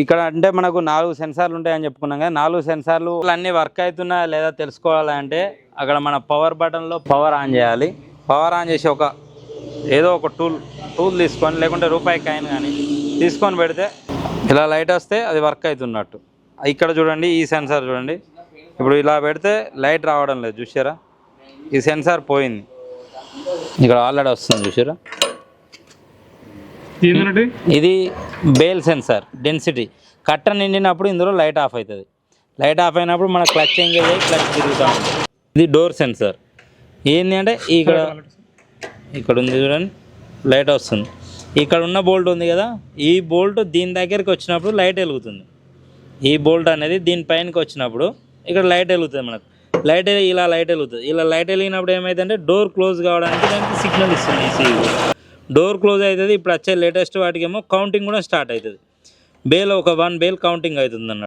ఇక్కడ అంటే మనకు నాలుగు సెన్సార్లు ఉంటాయని చెప్పుకున్నాం కదా నాలుగు సెన్సార్లు అన్ని వర్క్ అవుతున్నాయా లేదా తెలుసుకోవాలంటే అక్కడ మన పవర్ బటన్లో పవర్ ఆన్ చేయాలి. పవర్ ఆన్ చేసి ఒక ఏదో ఒక టూల్ టూల్ తీసుకొని లేకుంటే రూపాయి కాయిన్ కానీ తీసుకొని పెడితే ఇలా లైట్ వస్తే అది వర్క్ అవుతున్నట్టు. ఇక్కడ చూడండి ఈ సెన్సార్ చూడండి. ఇప్పుడు ఇలా పెడితే లైట్ రావడం లేదు చూసారా ఈ సెన్సార్ పోయింది. ఇక్కడ ఆల్రెడీ వస్తుంది చూసారా ఇది బేల్ సెన్సార్ డెన్సిటీ. కట్ట నిండినప్పుడు ఇందులో లైట్ ఆఫ్ అవుతుంది. లైట్ ఆఫ్ అయినప్పుడు మన క్లచ్ ఎంగేజ్ అయ్యి క్లచ్ తిరుగుతూ ఉంటుంది. ఇది డోర్ సెన్సార్. ఏంటి అంటే ఇక్కడ ఇక్కడ ఉంది చూడండి. లైట్ వస్తుంది. ఇక్కడ ఉన్న బోల్ట్ ఉంది కదా ఈ బోల్ట్ దీని దగ్గరికి వచ్చినప్పుడు లైట్ వెలుగుతుంది. ఈ బోల్ట్ అనేది దీని పైనకి వచ్చినప్పుడు ఇక్కడ లైట్ వెలుగుతుంది మనకు. లైట్ ఇలా లైట్ వెలుగుతుంది. ఇలా లైట్ వెలిగినప్పుడు ఏమైందంటే డోర్ క్లోజ్ కావడానికి దానికి సిగ్నల్ ఇస్తుంది ఈ డోర్ క్లోజ్ అవుతుంది ఇప్పుడు వచ్చే లేటెస్ట్ వాటికేమో కౌంటింగ్ కూడా స్టార్ట్ అవుతుంది బేల్ ఒక వన్ బేల్ కౌంటింగ్ అవుతుంది అన్నట్టు